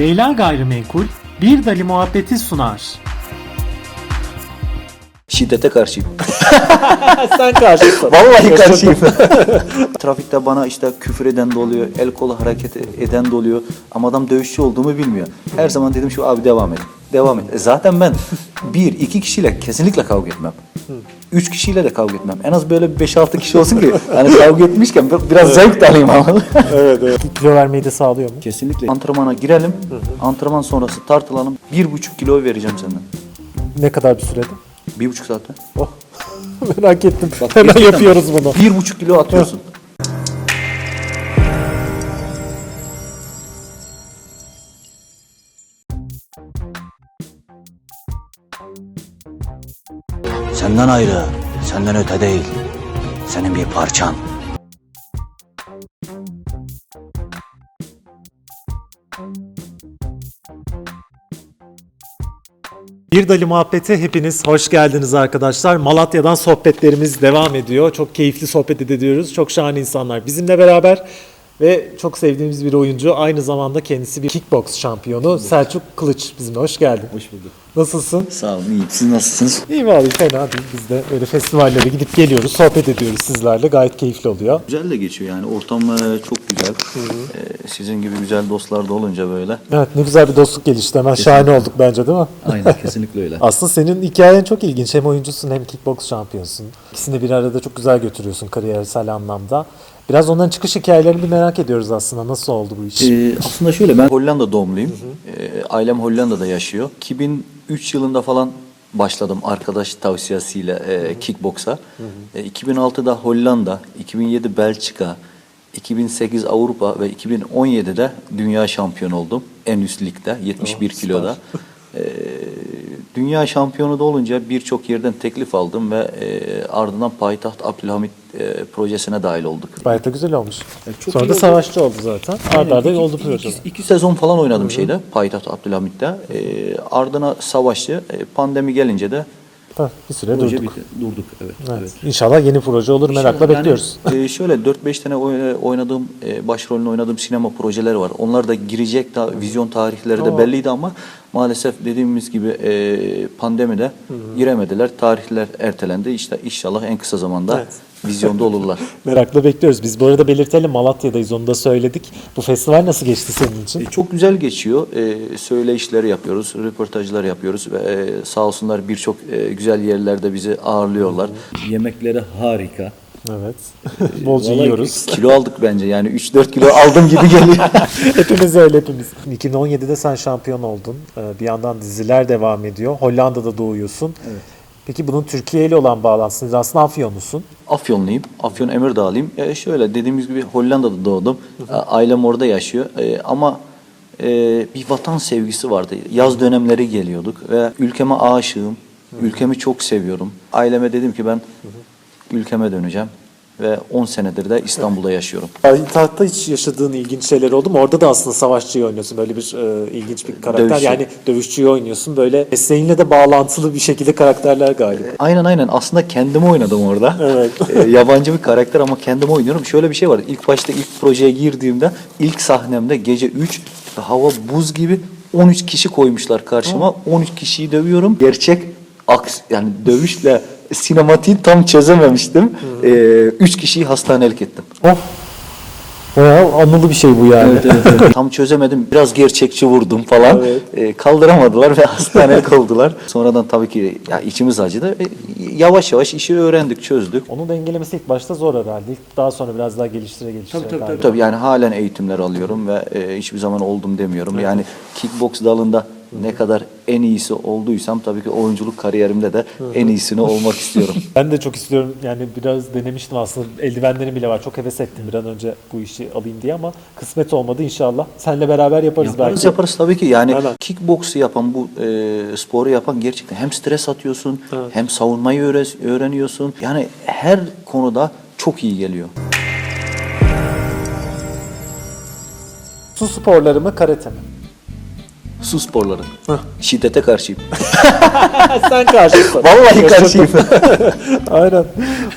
Leyla Gayrimenkul bir dali muhabbeti sunar. Şiddete karşıyım. Sen karşısın. Vallahi karşıyım. Trafikte bana işte küfür eden de oluyor, el kolu hareket eden de oluyor. Ama adam dövüşçü olduğumu bilmiyor. Her zaman dedim şu abi devam et. Devam et. E zaten ben bir, iki kişiyle kesinlikle kavga etmem. Üç kişiyle de kavga etmem. En az böyle bir beş altı kişi olsun ki yani kavga etmişken bir- biraz zevk de alayım ama. Kilo vermeyi de sağlıyor mu? Kesinlikle. Antrenmana girelim. Antrenman sonrası tartılalım. Bir buçuk kilo vereceğim senden. Ne kadar bir sürede? Bir buçuk saatte. Oh. Merak ettim. Bak, Hemen gerçekten yapıyoruz bunu. Bir buçuk kilo atıyorsun. Senden ayrı, senden öte değil. Senin bir parçan. Bir Dali Muhabbeti hepiniz hoş geldiniz arkadaşlar. Malatya'dan sohbetlerimiz devam ediyor. Çok keyifli sohbet ediyoruz. Çok şahane insanlar bizimle beraber ve çok sevdiğimiz bir oyuncu. Aynı zamanda kendisi bir kickbox şampiyonu. Selçuk Kılıç bizimle. Hoş geldin. Hoş bulduk. Nasılsın? Sağ olun, iyiyim. Siz nasılsınız? İyi vallahi fena değil. Biz de böyle festivallere gidip geliyoruz, sohbet ediyoruz sizlerle. Gayet keyifli oluyor. Güzel de geçiyor yani. Ortam e, çok güzel. E, sizin gibi güzel dostlar da olunca böyle. Evet ne güzel bir dostluk gelişti. Hemen şahane olduk bence değil mi? Aynen, kesinlikle öyle. Aslında senin hikayen çok ilginç. Hem oyuncusun hem kickbox şampiyonsun. İkisini bir arada çok güzel götürüyorsun kariyersel anlamda. Biraz onların çıkış hikayelerini bir merak ediyoruz aslında. Nasıl oldu bu iş? Ee, aslında şöyle ben Hollanda doğumluyum. Ee, ailem Hollanda'da yaşıyor. 2003 yılında falan başladım arkadaş tavsiyesiyle e, kickboksa. E, 2006'da Hollanda, 2007 Belçika, 2008 Avrupa ve 2017'de dünya şampiyonu oldum. En üst ligde 71 kiloda. Ee, dünya şampiyonu da olunca birçok yerden teklif aldım ve e, ardından Payitaht Abdülhamit e, projesine dahil olduk. Gayet de güzel olmuş. çok Sonra da oldu. savaşçı oldu zaten. Arda arda oldu iki- proje. iki, iki sezon falan oynadım şeyde Payitaht Abdülhamit'te. Ee, ardına savaşçı. Ee, pandemi gelince de Heh, bir süre proje durduk. bitti. Durduk evet. Evet. evet. İnşallah yeni proje olur. Merakla Yani, bekliyoruz. e, şöyle 4-5 tane oy- oynadığım, e, başrolünü oynadığım sinema projeleri var. Onlar da girecek da vizyon tarihleri de belliydi ama maalesef dediğimiz gibi e, pandemide giremediler. Tarihler ertelendi. İşte inşallah en kısa zamanda Evet. Vizyonda olurlar. Merakla bekliyoruz. Biz bu arada belirtelim Malatya'dayız onu da söyledik. Bu festival nasıl geçti senin için? E, Çok güzel geçiyor. E, söyleyişleri yapıyoruz, röportajlar yapıyoruz ve e, sağ olsunlar birçok e, güzel yerlerde bizi ağırlıyorlar. Yemekleri harika. Evet. Bolca Vallahi yiyoruz. Kilo aldık bence yani 3-4 kilo aldım gibi geliyor. hepimiz öyle hepimiz. 2017'de sen şampiyon oldun. Ee, Bir yandan diziler devam ediyor. Hollanda'da doğuyorsun. Peki bunun Türkiye ile olan bağlantısı aslında Afyonlusun. Afyonluyum. Afyon Emirdağlıyım. E, şöyle dediğimiz gibi Hollanda'da doğdum. E, Ailem orada yaşıyor. E, ama e, bir vatan sevgisi vardı. Yaz dönemleri geliyorduk ve ülkeme aşığım. Ülkemi çok seviyorum. Aileme dedim ki ben ülkeme döneceğim ve 10 senedir de İstanbul'da yaşıyorum. Tahta hiç yaşadığın ilginç şeyler oldu mu? Orada da aslında savaşçıyı oynuyorsun. Böyle bir e, ilginç bir karakter. Dövüşçü. Yani dövüşçüyü oynuyorsun. Böyle mesleğinle de bağlantılı bir şekilde karakterler galiba. Aynen aynen. Aslında kendimi oynadım orada. Evet. Ee, yabancı bir karakter ama kendimi oynuyorum. Şöyle bir şey var. İlk başta ilk projeye girdiğimde ilk sahnemde gece 3 hava buz gibi 13 kişi koymuşlar karşıma. 13 kişiyi dövüyorum. Gerçek aks yani dövüşle sinematiği tam çözememiştim. 3 kişiyi hastanelik ettim. Of. Bayağı anılı bir şey bu yani. Tam çözemedim. Biraz gerçekçi vurdum falan. Evet. Ee, kaldıramadılar ve hastanelik oldular. Sonradan tabii ki ya içimiz acıdı. E, yavaş yavaş işi öğrendik, çözdük. Onu dengelemesi ilk başta zor herhalde. İlk daha sonra biraz daha geliştire geliştire galiba. Tabii yani halen eğitimler alıyorum ve e, hiçbir zaman oldum demiyorum. Yani kickbox dalında ne kadar en iyisi olduysam tabii ki oyunculuk kariyerimde de en iyisini olmak istiyorum. Ben de çok istiyorum. Yani biraz denemiştim aslında. Eldivenlerim bile var. Çok heves ettim bir an önce bu işi alayım diye ama kısmet olmadı inşallah. Seninle beraber yaparız, Yaparız belki. yaparız tabii ki. Yani Aynen. kickboksu yapan bu e, sporu yapan gerçekten hem stres atıyorsun hem savunmayı öğre- öğreniyorsun. Yani her konuda çok iyi geliyor. Su sporları mı karate mi? Su sporları. Şiddete karşıyım. Sen karşısın. Vallahi karşıyım. Aynen.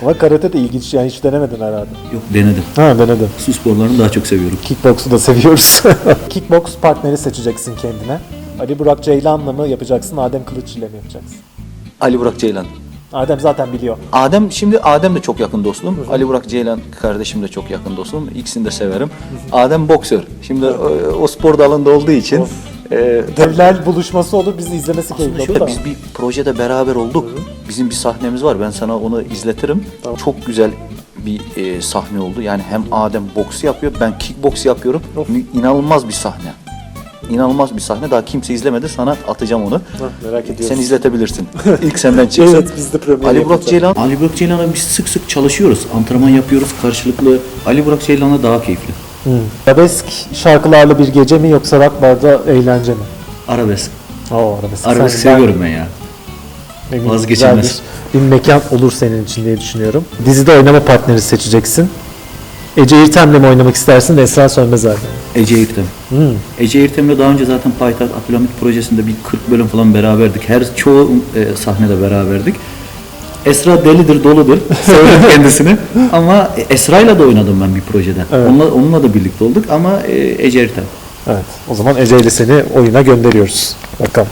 Ama karate de ilginç yani hiç denemedin herhalde. Yok denedim. Ha denedim. Su sporlarını daha çok seviyorum. Kickbox'u da seviyoruz. Kickbox partneri seçeceksin kendine. Ali Burak Ceylan'la mı yapacaksın, Adem Kılıç ile mi yapacaksın? Ali Burak Ceylan. Adem zaten biliyor. Adem şimdi Adem de çok yakın dostum. Ali Burak Ceylan kardeşim de çok yakın dostum. İkisini de severim. Adem boksör. Şimdi o, o spor dalında olduğu için Of. E, Devler buluşması olur, bizi izlemesi keyifli olur Şöyle biz bir projede beraber olduk. Bizim bir sahnemiz var. Ben sana onu izletirim. Çok güzel bir e, sahne oldu. Yani hem Adem boks yapıyor, ben kickboks yapıyorum. Of. Mü- İnanılmaz bir sahne. İnanılmaz bir sahne. Daha kimse izlemedi. Sana atacağım onu. merak ediyoruz. Sen izletebilirsin. İlk senden çıksın. Evet, biz de premieri Ali Burak yapacağız. Ceylan. Ali Burak Ceylan'la biz sık sık çalışıyoruz. Antrenman yapıyoruz karşılıklı. Ali Burak Ceylan'la daha keyifli. Hı. Arabesk şarkılarla bir gece mi yoksa rock barda eğlence mi? Arabesk. Oo, arabesk. Arabesk Sen- seviyorum ben ya. ben- eminim Vazgeçilmez. Bir, bir mekan olur senin için diye düşünüyorum. Dizide oynama partneri seçeceksin. Ece İrtem'le mi oynamak istersin, Esra Sönmez abi? Ece İrtem. Ece İrtem'le daha önce zaten Payitaht Abdülhamit projesinde bir 40 bölüm falan beraberdik. Her çoğu e, sahnede beraberdik. Esra delidir, doludur. Severim kendisini. Ama Esra'yla da oynadım ben bir projede. Evet. Onunla, onunla da birlikte olduk ama e, Ece İrtem. Evet. O zaman Ece ile seni oyuna gönderiyoruz. Bakalım.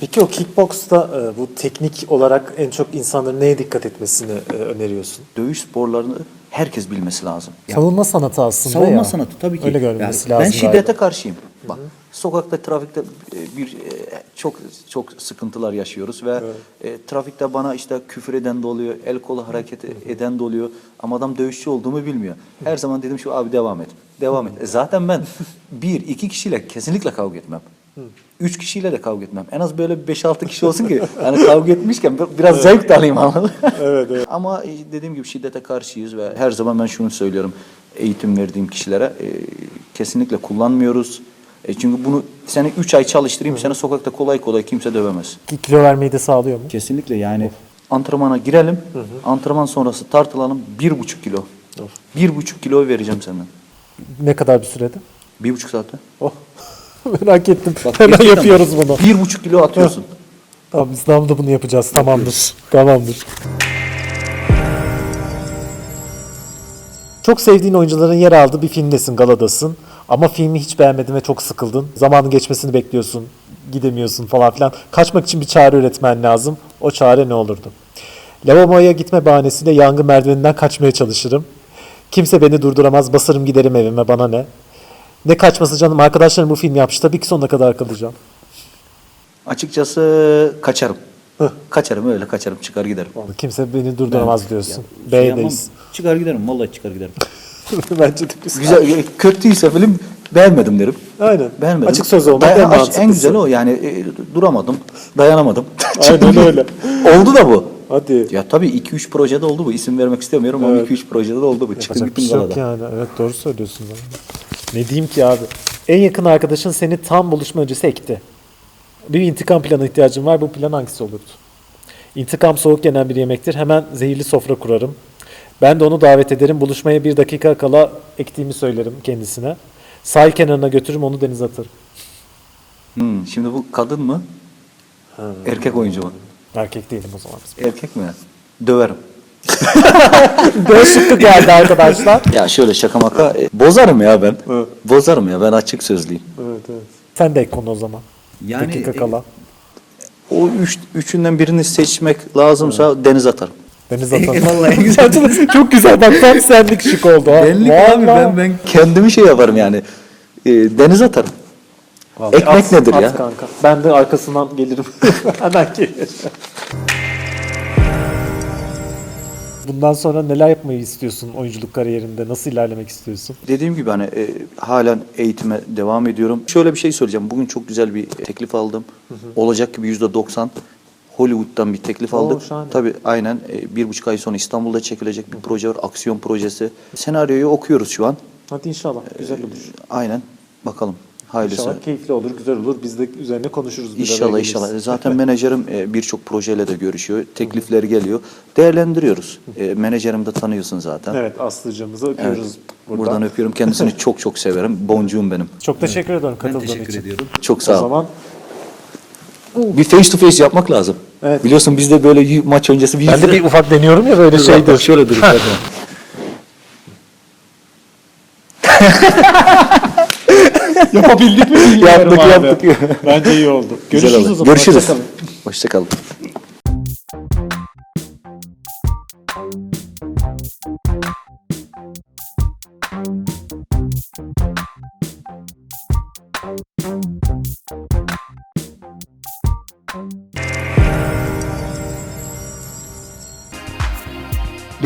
Peki o kickboxta e, bu teknik olarak en çok insanların neye dikkat etmesini e, öneriyorsun? Dövüş sporlarını herkes bilmesi lazım. Savunma sanatı aslında Savunma ya. sanatı tabii ki. Öyle görülmesi Yani lazım. Ben şiddete karşıyım. Bak sokakta trafikte e, bir e, çok çok sıkıntılar yaşıyoruz ve e, trafikte bana işte küfür eden de oluyor, el kolu hareket eden de oluyor ama adam dövüşçü olduğumu bilmiyor. Her zaman dedim şu abi devam et. Devam et. E, zaten ben bir iki kişiyle kesinlikle kavga etmem. Üç kişiyle de kavga etmem. En az böyle 5-6 kişi olsun ki yani kavga etmişken bir- biraz zevk de alayım anladın evet, Ama e, dediğim gibi şiddete karşıyız ve her zaman ben şunu söylüyorum eğitim verdiğim kişilere e, kesinlikle kullanmıyoruz. E, çünkü bunu seni 3 ay çalıştırayım seni sokakta kolay kolay kimse dövemez. Ki Kilo vermeyi de sağlıyor mu? Kesinlikle yani antrenmana girelim, antrenman sonrası tartılalım bir buçuk kilo. Bir buçuk kilo vereceğim senden. Ne kadar bir sürede? Bir buçuk saatte. Oh. Merak ettim. Bak, Hemen yapıyoruz bunu. Bir buçuk kilo atıyorsun. Tamam biz da bunu yapacağız. Tamamdır. Tamamdır. Çok sevdiğin oyuncuların yer aldığı bir filmdesin, galadasın. Ama filmi hiç beğenmedin ve çok sıkıldın. Zamanın geçmesini bekliyorsun, gidemiyorsun falan filan. Kaçmak için bir çare üretmen lazım. O çare ne olurdu? Lavaboya gitme bahanesiyle yangın merdiveninden kaçmaya çalışırım. Kimse beni durduramaz, basarım giderim evime, bana ne? Ne kaçması canım, arkadaşlarım bu filmi yapmış. Tabii ki sonuna kadar kalacağım. Açıkçası kaçarım. Kaçarım öyle kaçarım çıkar giderim. Kimse beni durduramaz diyorsun. Şey yapmam, B'deyiz. çıkar giderim vallahi çıkar giderim. Bence de güzel. Güzel kötüyse film beğenmedim derim. Aynen. Beğenmedim. Açık söz olmak Day- en mantıklısı. En güzeli o yani e, duramadım, dayanamadım. Aynen öyle. oldu da bu. Hadi. Ya tabii 2-3 projede oldu bu. İsim vermek istemiyorum ama Evet. 2-3 projede de oldu bu. Çıktım Yapacak bir şey yok galada. yani. Evet doğru söylüyorsun. Ne diyeyim ki abi. En yakın arkadaşın seni tam buluşma öncesi ekti. Bir intikam planı ihtiyacın var. Bu plan hangisi olurdu? İntikam soğuk yenen bir yemektir. Hemen zehirli sofra kurarım. Ben de onu davet ederim. Buluşmaya bir dakika kala ektiğimi söylerim kendisine. Sahil kenarına götürürüm onu denize atarım. Hmm, şimdi bu kadın mı? Erkek oyuncu mu? Erkek değilim o zaman. biz. Erkek mi? Döverim. B şıkkı geldi arkadaşlar. Ya şöyle şaka maka e, bozarım ya ben. Bozarım ya ben açık sözlüyüm. Evet evet. Sen de ek konu o zaman. Yani, dakika e, kala. O üç, üçünden birini seçmek lazımsa deniz atarım. Deniz atalım. Vallahi en güzel. Çok güzel bak tam senlik şık oldu. Ha. Benlik abi Vallahi. ben ben kendimi şey yaparım yani. E, deniz atarım. Vallahi Ekmek at- nedir at ya? Kanka. Ben de arkasından gelirim. Hemen gelir. Bundan sonra neler yapmayı istiyorsun oyunculuk kariyerinde? Nasıl ilerlemek istiyorsun? Dediğim gibi hani e, halen eğitime devam ediyorum. Şöyle bir şey söyleyeceğim. Bugün çok güzel bir teklif aldım. Olacak gibi yüzde doksan Hollywood'dan bir teklif Oo, aldık. şahane. Tabii aynen e, bir buçuk ay sonra İstanbul'da çekilecek bir proje var. Aksiyon projesi. Senaryoyu okuyoruz şu an. Hadi inşallah. Güzel olur. Aynen. Bakalım. Hayırlısı. İnşallah keyifli olur, güzel olur. Biz de üzerine konuşuruz. bir araya İnşallah geliriz. inşallah. Zaten menajerim e, birçok projeyle de görüşüyor. Teklifler geliyor. Değerlendiriyoruz. E, Menajerim de tanıyorsun zaten. Evet Aslı'cığımızı öpüyoruz Evet. buradan. Buradan öpüyorum. Kendisini çok çok severim. Boncuğum benim. Çok teşekkür ederim katıldığın teşekkür için. ediyorum. Çok O sağ ol. zaman Bir face to face yapmak lazım. Evet. Biliyorsun biz de böyle maç öncesi bir ben de bir ufak deniyorum ya böyle şeydir. Şöyle durur. Yapabildik mi bilmiyorum Yaptık, abi. yaptık. Bence iyi oldu. Güzel Görüşürüz o zaman. Görüşürüz. Hoşçakalın. Hoşçakalın.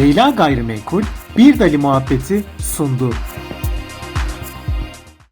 Leyla Gayrimenkul Bir Dali Muhabbeti sundu.